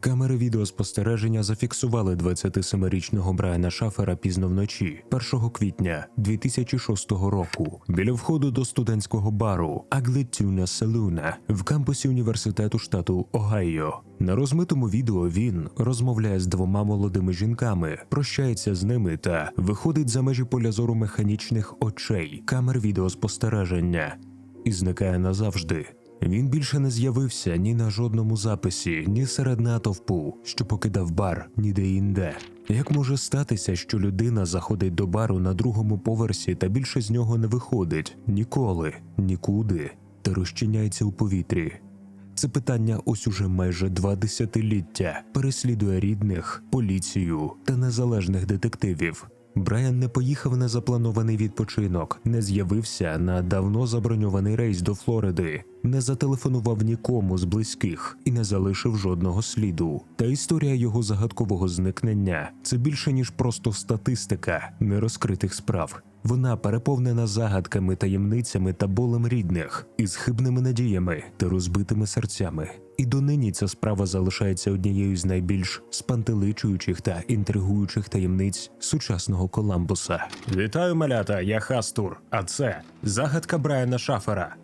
Камери відеоспостереження зафіксували 27-річного Брайана Шафера пізно вночі, 1 квітня 2006 року, біля входу до студентського бару Tuna Saloon в кампусі університету штату Огайо. На розмитому відео він розмовляє з двома молодими жінками, прощається з ними та виходить за межі поля зору механічних очей камер відеоспостереження і зникає назавжди. Він більше не з'явився ні на жодному записі, ні серед натовпу, що покидав бар ніде інде. Як може статися, що людина заходить до бару на другому поверсі та більше з нього не виходить ніколи, нікуди та розчиняється у повітрі? Це питання ось уже майже два десятиліття переслідує рідних, поліцію та незалежних детективів. Брайан не поїхав на запланований відпочинок, не з'явився на давно заброньований рейс до Флориди, не зателефонував нікому з близьких і не залишив жодного сліду. Та історія його загадкового зникнення це більше ніж просто статистика нерозкритих справ. Вона переповнена загадками, таємницями та болем рідних, із хибними надіями та розбитими серцями. І донині ця справа залишається однією з найбільш спантеличуючих та інтригуючих таємниць сучасного Коламбуса. Вітаю, малята! Я Хастур. А це загадка Брайана Шафера.